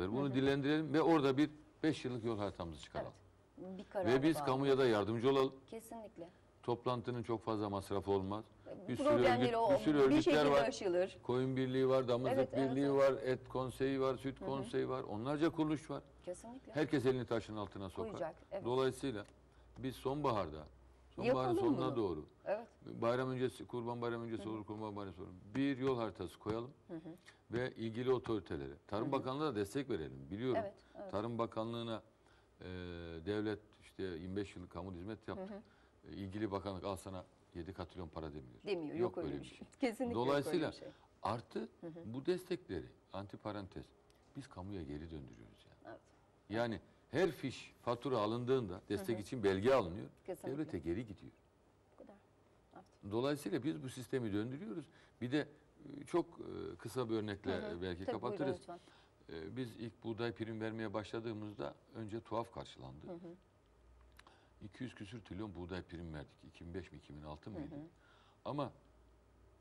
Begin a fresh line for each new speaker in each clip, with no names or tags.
beraber bunu dillendirelim ve orada bir 5 yıllık yol haritamızı çıkaralım.
Evet. Bir karar
Ve biz
bağlı.
kamuya da yardımcı olalım.
Kesinlikle.
Toplantının çok fazla masrafı olmaz. Bir sürü, örgüt,
o
bir sürü
bir
örgütler
şekilde
var.
aşılır.
Koyun birliği var, damızlık
Evet,
birliği
evet.
var, et konseyi var, süt konseyi var. Onlarca kuruluş var.
Kesinlikle.
Herkes elini taşın altına sokar.
Koyacak, evet.
Dolayısıyla biz sonbaharda, sonbaharın
Yapalım
sonuna
bunu.
doğru
Evet.
bayram öncesi, kurban bayram öncesi olur, kurban bayram sonra bir yol haritası koyalım ve ilgili otoritelere, Tarım Bakanlığı'na destek verelim. Biliyorum.
Evet, evet.
Tarım Bakanlığı'na e, devlet işte 25 yıllık kamu hizmet yaptı. E, ilgili bakanlık al sana 7 katrilyon para demiyor.
Demiyor. Yok, öyle bir şey. Kesinlikle
Dolayısıyla
yok öyle bir şey.
artı bu destekleri antiparantez biz kamuya geri döndürüyoruz yani.
Evet.
Yani her fiş fatura alındığında destek için belge alınıyor.
Kesinlikle.
Devlete geri gidiyor.
Bu kadar. Evet.
Dolayısıyla biz bu sistemi döndürüyoruz. Bir de e, çok e, kısa bir örnekle e, belki
Tabii, buyurun
kapatırız.
lütfen.
E, Biz ilk buğday prim vermeye başladığımızda önce tuhaf karşılandı. 200 küsür trilyon buğday prim verdik. 2005 mi 2006 mıydı? Ama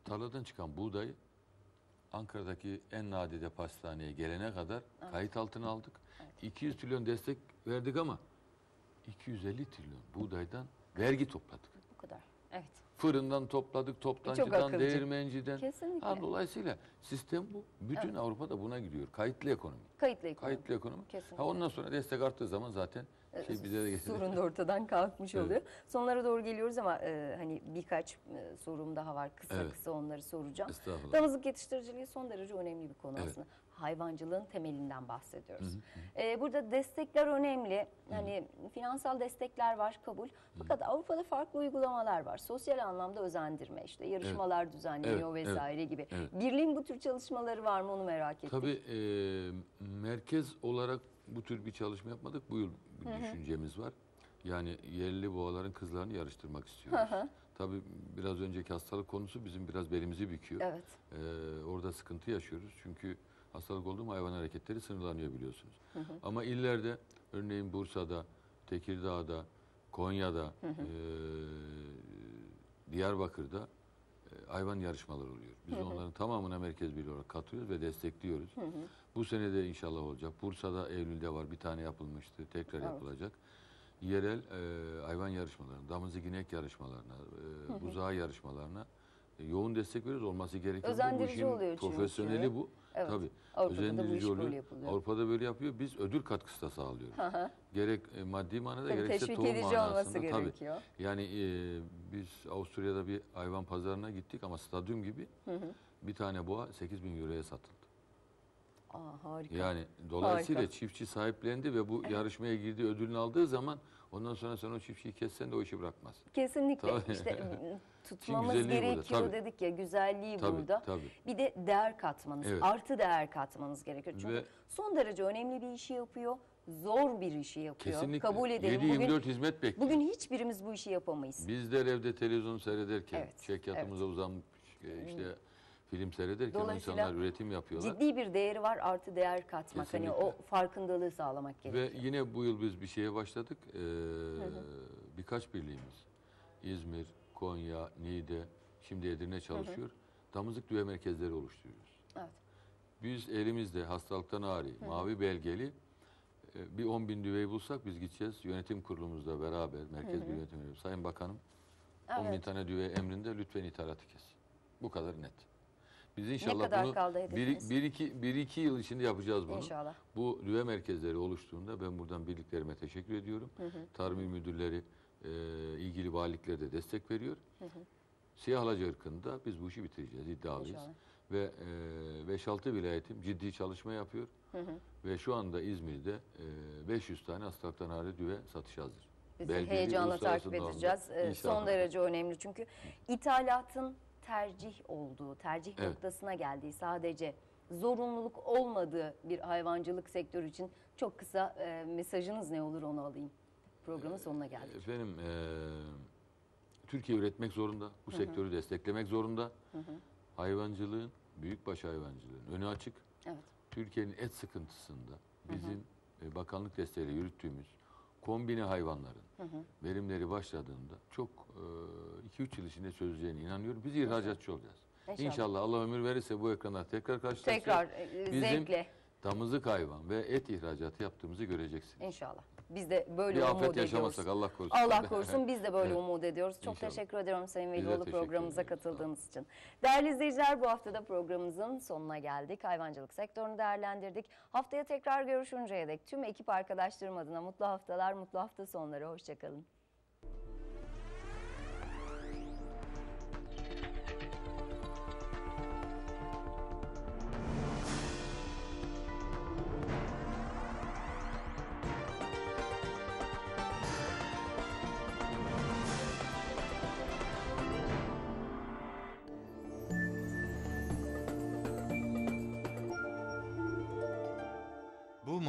tarladan çıkan buğdayı Ankara'daki en nadide pastaneye gelene kadar kayıt altına aldık. 200 trilyon destek verdik ama 250 trilyon buğdaydan vergi topladık.
Bu kadar. Evet.
Fırından topladık, toptancıdan, değirmenciden.
Kesinlikle.
Ha, dolayısıyla sistem bu. Bütün Avrupa'da buna gidiyor. Kayıtlı ekonomi.
Kayıtlı ekonomi.
Kayıtlı ekonomi.
Kesinlikle.
Ha, ondan sonra destek arttığı zaman zaten şey bize de getirir.
Sorun da ortadan kalkmış
Evet.
oluyor. Sonlara doğru geliyoruz ama e, hani birkaç e, sorum daha var. Kısa
Evet.
kısa onları soracağım. Damızlık yetiştiriciliği son derece önemli bir konu
Evet.
aslında. Hayvancılığın temelinden bahsediyoruz. E, burada destekler önemli. Hani finansal destekler var kabul. Fakat Avrupa'da farklı uygulamalar var. Sosyal anlamda özendirme işte yarışmalar düzenleniyor
Evet,
vesaire gibi.
evet.
Birliğin bu tür çalışmaları var mı onu merak ettim.
Tabii e, merkez olarak bu tür bir çalışma yapmadık. Bu yıl bir düşüncemiz var. Yani yerli boğaların kızlarını yarıştırmak istiyoruz. Tabii biraz önceki hastalık konusu bizim biraz belimizi büküyor.
Evet.
Ee, orada sıkıntı yaşıyoruz. Çünkü hastalık oldu mu hayvan hareketleri sınırlanıyor biliyorsunuz. Ama illerde örneğin Bursa'da, Tekirdağ'da, Konya'da, eee, Diyarbakır'da e, hayvan yarışmaları oluyor. Biz onların tamamına merkez birliği olarak katılıyoruz ve destekliyoruz. Bu sene de inşallah olacak. Bursa'da Eylül'de var bir tane yapılmıştı. Tekrar yapılacak. Yerel e, hayvan yarışmalarına, damızlık inek yarışmalarına, e, buzağı yarışmalarına e, yoğun destek veriyoruz. Olması gereken bu. bu
Özendirici
işin
oluyor çünkü.
profesyoneli bu.
Evet.
Tabii.
Avrupa'da da bu
Özendirici
iş böyle
oluyor.
yapılıyor.
Avrupa'da böyle yapıyor. Biz ödül katkısı da sağlıyoruz. Gerek e, maddi manada
Tabii
gerekse tohum manasında.
olması
Tabii.
gerekiyor.
Yani e, biz Avusturya'da bir hayvan pazarına gittik ama stadyum gibi bir tane boğa 8 bin euroya satıldı.
Aa, harika.
Yani dolayısıyla
Harika.
çiftçi sahiplendi ve bu yarışmaya girdiği ödülünü aldığı zaman ondan sonra sen o çiftçiyi kessen de o işi bırakmaz.
Kesinlikle
Tabii.
işte tutmamız
burada,
gerekiyor
tabii.
dedik ya güzelliği
Tabii,
burada.
tabii.
Bir de değer katmanız,
Evet.
artı değer katmanız gerekiyor. Çünkü
Ve-
son derece önemli bir işi yapıyor, zor bir işi yapıyor.
Kesinlikle.
Kabul edelim.
7-24 hizmet bekliyor.
bugün hiçbirimiz bu işi yapamayız.
Bizler evde televizyon seyrederken,
Evet,
çekyatımıza uzanmış e, işte film seyrederken
Dolayısıyla
insanlar üretim yapıyorlar.
Ciddi bir değeri var, artı değer katmak. Hani
Kesinlikle.
o farkındalığı sağlamak
Ve
gerekiyor.
yine bu yıl biz bir şeye başladık. Ee, birkaç birliğimiz. İzmir, Konya, Niğde, şimdi Edirne çalışıyor. Damızlık düve merkezleri oluşturuyoruz.
Evet.
Biz elimizde hastalıktan ağrı, mavi belgeli e, bir 10 bin düveyi bulsak biz gideceğiz yönetim kurulumuzla beraber, merkez bir yönetim kurulu. Sayın Bakanım 10 bin
Evet.
tane düve emrinde lütfen ithalatı kes. Bu kadar net. Biz inşallah
kadar
bunu
kaldı
bir,
hedefiniz?
bir, iki, bir iki yıl içinde yapacağız bunu.
İnşallah.
Bu düve merkezleri oluştuğunda ben buradan birliklerime teşekkür ediyorum. Tarım il müdürleri, e, ilgili valilikler de destek veriyor. Siyah Halaca ırkında biz bu işi bitireceğiz iddialıyız.
İnşallah.
Ve e, 5-6 vilayetim ciddi çalışma yapıyor. Ve şu anda İzmir'de e, 500 tane hastalıktan hariç düve satış hazır.
Biz de
Belgeli,
heyecanla takip edeceğiz. Ee. Son derece önemli çünkü ithalatın tercih olduğu, tercih
Evet.
noktasına geldiği sadece zorunluluk olmadığı bir hayvancılık sektörü için çok kısa e, mesajınız ne olur onu alayım. Programın sonuna geldik.
Efendim e, Türkiye üretmek zorunda. Bu sektörü desteklemek zorunda. Hayvancılığın, büyükbaş hayvancılığın önü açık.
Evet.
Türkiye'nin et sıkıntısında bizim e, bakanlık desteğiyle yürüttüğümüz kombine hayvanların verimleri başladığında çok 2-3 yıl içinde çözeceğine inanıyorum. Biz ihracatçı olacağız.
İnşallah.
İnşallah. Allah ömür verirse bu ekranlar tekrar karşılaşacağız.
Tekrar e,
Bizim
zevkle.
damızlık hayvan ve et ihracatı yaptığımızı göreceksiniz.
İnşallah. Biz de böyle
Bir
umut
afet
ediyoruz.
yaşamazsak Allah korusun.
Allah korusun biz de böyle umut ediyoruz. Çok
İnşallah.
teşekkür ediyorum Sayın Velioğlu programımıza
ederiz.
Katıldığınız için. Değerli izleyiciler bu hafta da programımızın sonuna geldik. Hayvancılık sektörünü değerlendirdik. Haftaya tekrar görüşünceye dek tüm ekip arkadaşlarım adına mutlu haftalar, mutlu hafta sonları. Hoşçakalın.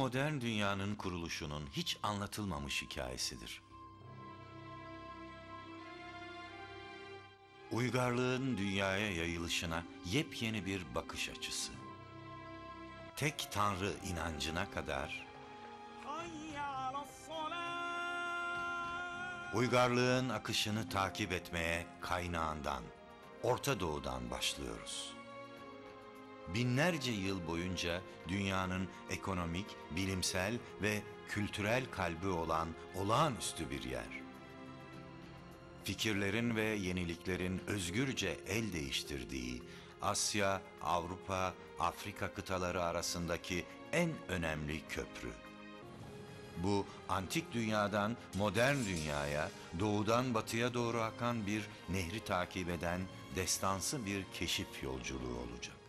modern dünyanın kuruluşunun hiç anlatılmamış hikayesidir. Uygarlığın dünyaya yayılışına yepyeni bir bakış açısı. Tek tanrı inancına kadar Uygarlığın akışını takip etmeye kaynağından, Orta Doğu'dan başlıyoruz. Binlerce yıl boyunca dünyanın ekonomik, bilimsel ve kültürel kalbi olan olağanüstü bir yer. Fikirlerin ve yeniliklerin özgürce el değiştirdiği Asya, Avrupa, Afrika kıtaları arasındaki en önemli köprü. Bu antik dünyadan modern dünyaya, doğudan batıya doğru akan bir nehri takip eden destansı bir keşif yolculuğu olacak.